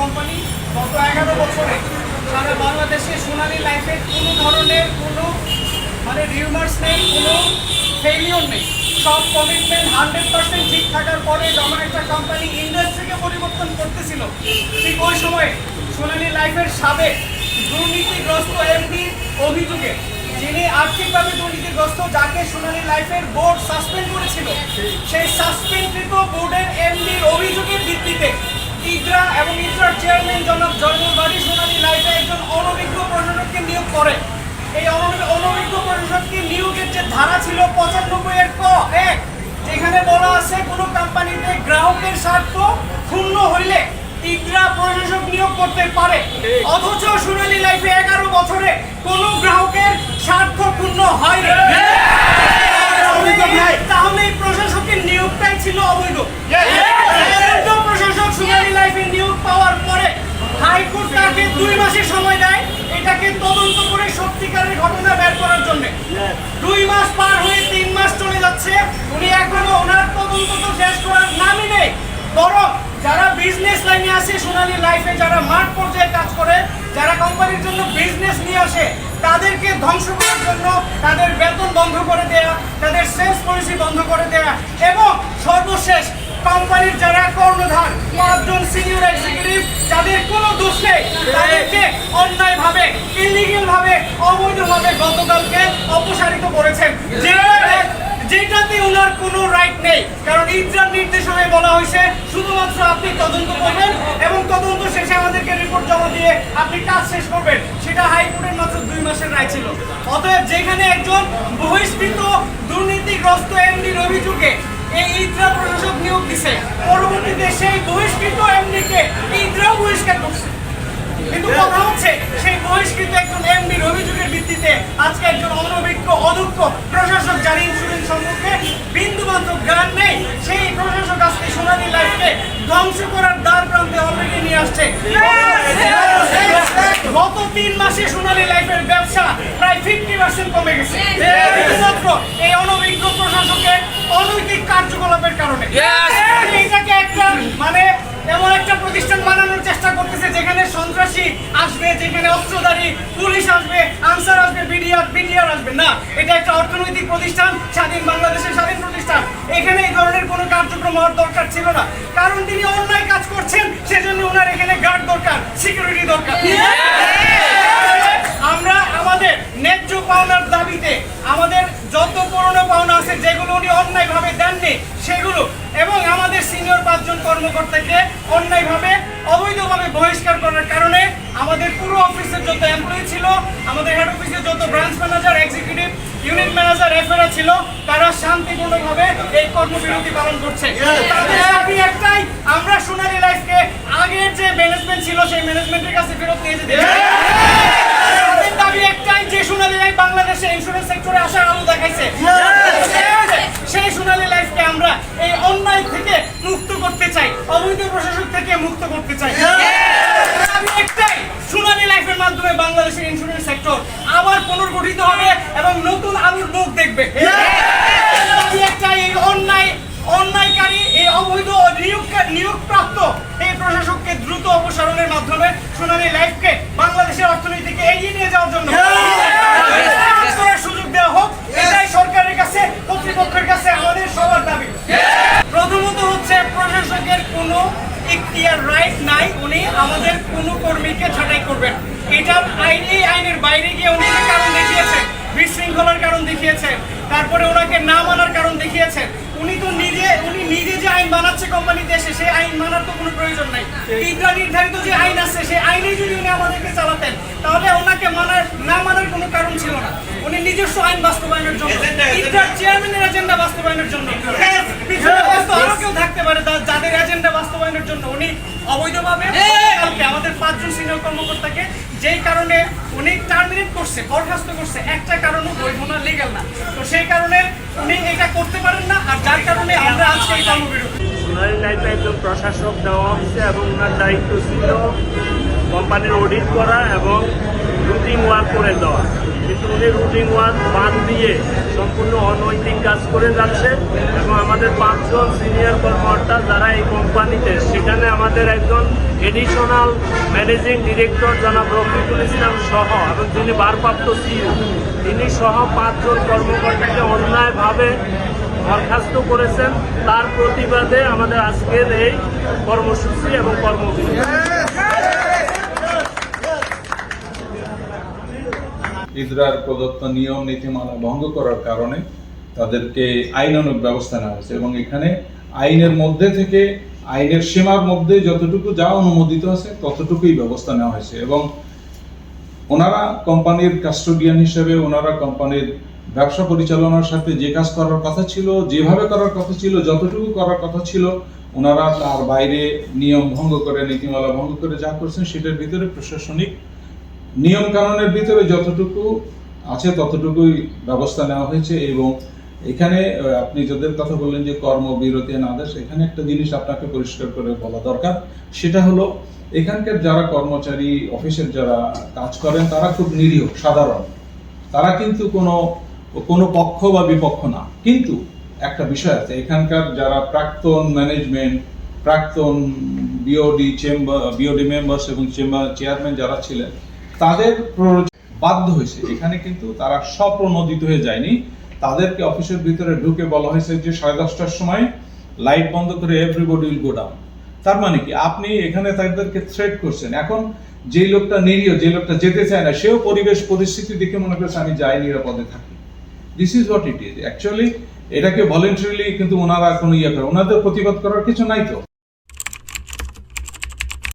Company গত এগারো বছরে সারা বাংলাদেশে সোনালি লাইফের কোনো ধরনের কোনো মানে রিউমার্স নেই, কোনো ফেলিওর নেই। সব কমিটমেন্ট হান্ড্রেড পার্সেন্ট ঠিক থাকার পরে যখন একটা কোম্পানি ইন্ডাস্ট্রিকে পরিবর্তন করতেছিল, ঠিক ওই সময়ে সোনালী লাইফের সাবেক দুর্নীতিগ্রস্ত এমপি অভিযোগে, যিনি আর্থিকভাবে দুর্নীতিগ্রস্ত, যাকে সোনালী লাইফের বোর্ড সাসপেন্ড করেছিল, সেই সাসপেন্ডকৃত বোর্ডের এমডির অভিযোগের ভিত্তিতে ইদ্রা এবং ইদ্রার চেয়ারম্যান জনাব জয়নুল বাড়ি সোনালী লাইফে একজন অনভিজ্ঞ প্রশাসককে নিয়োগ করে। এই অনভিজ্ঞ প্রশাসককে নিয়োগের যে ধারা ছিল পঁচানব্বই এর ক এক যেখানে বলা আছে কোনো কোম্পানিতে গ্রাহকের স্বার্থ ক্ষুণ্ণ হইলে ইদ্রা প্রশাসক নিয়োগ করতে পারে। অথচ সোনালী লাইফে এগারো বছরে কোনো গ্রাহকের স্বার্থ ক্ষুণ্ণ হয়নি তাহলে- প্রশাসকের নিয়োগটাই ছিল অবৈধ। প্রশাসক সোনালী লাইফে নিয়োগ পাওয়ার পরে হাইকোর্ট তাকে দুই মাসের সময় দেয়। এটাকে তদন্ত করে সত্যিকারের ঘটনা বের করার জন্য। দুই মাস পার হয়ে তিন মাস চলে যাচ্ছে। উনি এখনও ওনার তদন্ত তো শেষ করার নামই নেই। বরং যারা বিজনেস লাইনে আসে সোনালী লাইফে যারা মাঠ পর্যায়ে কাজ করে যারা কোম্পানির জন্য বিজনেস নিয়ে আসে তাদেরকে ধ্বংস করার জন্য তাদের বেতন বন্ধ করে দেয়া, তাদের সেলস পলিসি বন্ধ করে দেয়া এবং সর্বশেষ কোম্পানির যারা কর্ণধার পাঁচজন সিনিয়র এক্সিকিউটিভ যাদের কোনো দোষ নেই, তাদেরকে অন্যায়ভাবে ইলিগেলভাবে অবৈধভাবে গতকালকে অপসারিত করেছেন। যেটাতে যেটাতে ওনার কোনো রাইট নেই। কারণ ইন্দ্রার নির্দেশনায় বলা হয়েছে, শুধুমাত্র আপনি তদন্ত করবেন এবং তদন্ত শেষে আমাদেরকে রিপোর্ট জমা দিয়ে আপনি কাজ শেষ করবেন। সেটা হাইকোর্টের মাত্র দুই মাসের রায় ছিল। অতএব যেখানে একজন বহিষ্কৃত, দুর্নীতিগ্রস্ত এমডির অভিযোগে এই ইদ্রা প্রশাসক নিয়োগ দিছে, পরবর্তীতে সেই বহিষ্কৃত এমডিকে ইদ্রাও বহিষ্কার করছে। কিন্তু কথা হচ্ছে সেই বহিষ্কৃত একজন এমডির অভিযোগের ভিত্তিতে আজকে একজন অনভিজ্ঞ অদক্ষ প্রশাসক যার ইন্স্যুরেন্স সম্পর্কে বিন্দু মাত্র জ্ঞান নেই সেই প্রশাসক আজকে সোনালী লাইফকে ধ্বংস করার দ্বার প্রান্তে অলরেডি নিয়ে আসছে। গত তিন মাসে সোনালী লাইফের ব্যবসা প্রায় ফিফটি পার্সেন্ট কমে গেছে। শুধুমাত্র এই অনভিজ্ঞ প্রশাসকের অনৈতিক কার্যকলাপের কারণে। এটাকে একটা মানে এমন একটা প্রতিষ্ঠান বানানোর চেষ্টা করতেছে যেখানে সন্ত্রাসী আসবে, যেখানে অস্ত্রধারী পুলিশ আসবে, আনসার আসবে, বিডিআর বিডিআর আসবে। না, এটা একটা অর্থনৈতিক প্রতিষ্ঠান, স্বাধীন বাংলাদেশের স্বাধীন প্রতিষ্ঠান। এখানে এই ধরনের কোনো কার্যক্রম হওয়ার দরকার ছিল না। কারণ তিনি অন্যায় কাজ করছেন, সেজন্য ওনার এখানে গার্ড দরকার, সিকিউরিটি দরকার। আমরা আমাদের ন্যায্য পাওনার দাবিতে, আমাদের যত পুরনো পাওনা আছে, যেগুলো উনি অন্যায়ভাবে দেননি, সেগুলো এবং আমাদের সিনিয়র পাঁচজন কর্মকর্তাকে অন্যায়ভাবে অবৈধভাবে বহিষ্কার করার কারণে আমাদের পুরো অফিসের যত এমপ্লয়ি ছিল আমাদের হেড অফিসের যত branch manager executive unit manager এফএরা ছিল তারা শান্তিপূর্ণভাবে এই কর্মবিরতি পালন করছে। তাদের দাবি একটাই আমরা সোনালী লাইফকে আগের যে ম্যানেজমেন্ট ছিল সেই ম্যানেজমেন্টের কাছে ফেরত নিয়ে যেতে চাই। তাদের দাবি একটাই যে সোনালী লাইফ বাংলাদেশে ইন্স্যুরেন্স সেক্টরে আসার আলো দেখাইছে সেই সোনালী লাইফকে আমরা এই অন্যায় থেকে মুক্ত করতে চাই অবৈধ প্রশাসক থেকে মুক্ত করতে চাই দাবি একটাই সোনালী লাইফের মাধ্যমে বাংলাদেশের ইন্স্যুরেন্স সেক্টর আবার পুনর্গঠিত হবে এবং নতুন আলুর মুখ দেখবে দাবি একটাই এই অন্যায় অন্যায়কারী এই অবৈধ নিয়োগ নিয়োগপ্রাপ্ত এই প্রশাসককে দ্রুত অপসারণের মাধ্যমে সোনালী লাইফকে বাংলাদেশের অর্থনীতিকে এগিয়ে নিয়ে যাওয়ার জন্য কাজ করার সুযোগ দেওয়া হোক এটাই সরকারের কাছে কর্তৃপক্ষের কাছে আমাদের সবার দাবি প্রথমত হচ্ছে প্রশাসকের কোনো ইখতিয়ার রাইট নাই উনি আমাদের কোনো কর্মীকে ছাঁটাই করবেন এটা আইন আইনের বাইরে গিয়ে উনি কারণ দেখিয়েছেন বিশৃঙ্খলার কারণ দেখিয়েছেন তারপরে ওনাকে না মানার কারণ দেখিয়েছেন উনি তো নিজে উনি নিজে যে আইন বানাচ্ছে কোম্পানিতে এসে সেই আইন মানার তো কোনো প্রয়োজন নাই। ইন্দ্রা নির্ধারিত যে আইন আছে সেই আইনেই যদি উনি আমাদেরকে চালাতেন তাহলে ওনাকে মানার না মানার কোনো কারণ ছিল না। উনি নিজস্ব আইন বাস্তবায়নের জন্য ইন্দ্রার চেয়ারম্যানের এজেন্ডা বাস্তবায়নের জন্য। আরও কেউ থাকতে পারে যাদের এজেন্ডা বাস্তবায়নের জন্য উনি অবৈধভাবে কালকে আমাদের পাঁচজন সিনিয়র কর্মকর্তাকে যেই কারণে উনি টার্মিনেট করছে বরখাস্ত করছে একটা কারণও বৈধ না লিগাল না। তো সেই কারণে উনি এটা করতে পারেন না আর যার কারণে আমরা আজকে এই কর্মবিরতি সোনালী লাইফে একজন প্রশাসক দেওয়া হচ্ছে এবং ওনার দায়িত্ব ছিল কোম্পানির অডিট করা এবং রুটিং ওয়ার্ক করে দেওয়া। কিন্তু উনি রুটিং ওয়ার্ক বাদ দিয়ে সম্পূর্ণ অনৈতিক কাজ করে যাচ্ছে এবং আমাদের পাঁচজন সিনিয়র কর্মকর্তা যারা এই কোম্পানিতে, সেখানে আমাদের একজন এডিশনাল ম্যানেজিং ডিরেক্টর জনাব রফিকুল ইসলাম সহ এবং যিনি ভারপ্রাপ্ত সিইও তিনি সহ পাঁচজন কর্মকর্তাকে অন্যায়ভাবে বরখাস্ত করেছেন। তার প্রতিবাদে আমাদের আজকের এই কর্মসূচি এবং কর্মবিরতি। ইসরার প্রদত্ত নিয়ম, নীতিমালা ভঙ্গ করার কারণে তাদেরকে আইনানুগ ব্যবস্থা নেওয়া হয়েছে এবং এখানে আইনের মধ্যে থেকে, আইনের সীমার মধ্যে যতটুকু যা অনুমোদিত আছে ততটুকুই ব্যবস্থা নেওয়া হয়েছে এবং ওনারা কোম্পানির কাস্টোডিয়ান হিসেবে, ওনারা কোম্পানির ব্যবসা পরিচালনার সাথে যে কাজ করার কথা ছিল, যেভাবে করার কথা ছিল, যতটুকু করার কথা ছিল, ওনারা তার বাইরে নিয়ম ভঙ্গ করে, নীতিমালা ভঙ্গ করে যা করছেন, সেটার ভিতরে প্রশাসনিক নিয়ম কানুনের ভিতরে যতটুকু আছে ততটুকুই ব্যবস্থা নেওয়া হয়েছে এবং এখানে আপনি যাদের কথা বললেন যে কর্মবিরতি আদেশ এখানে একটা জিনিস আপনাকে পরিষ্কার করে বলা দরকার, সেটা হলো এখানকার যারা কর্মচারী, অফিসের যারা কাজ করেন, তারা খুব নিরীহ, সাধারণ। তারা কিন্তু কোনো কোনো পক্ষ বা বিপক্ষ না। কিন্তু একটা বিষয় আছে, এখানকার যারা প্রাক্তন ম্যানেজমেন্ট, প্রাক্তন বিওডি চেম্বার বিওডি মেম্বার্স এবং চেম্বার চেয়ারম্যান যারা ছিলেন তাদের বাধ্য হয়েছে। এখানে কিন্তু তারা স্বপ্রণোদিত হয়ে যায়নি। তাদেরকে অফিসের ভিতরে ঢুকে বলা হয়েছে যে, সাড়ে দশটার সময় লাইট বন্ধ করে এভরিবডি উইল গো ডাউন তার মানে কি? আপনি এখানে তাদেরকে থ্রেট করছেন। এখন যে লোকটা নিরীহ, যে লোকটা যেতে চায় না, সেও পরিবেশ পরিস্থিতি দেখে মনে করছে, আমি যাই, নিরাপদে থাকি। This is what it is actually এটাকে ভলেন্টারিলি কিন্তু ওনারা কোনো ইয়ে করে, ওনাদের প্রতিবাদ করার কিছু নাই তো।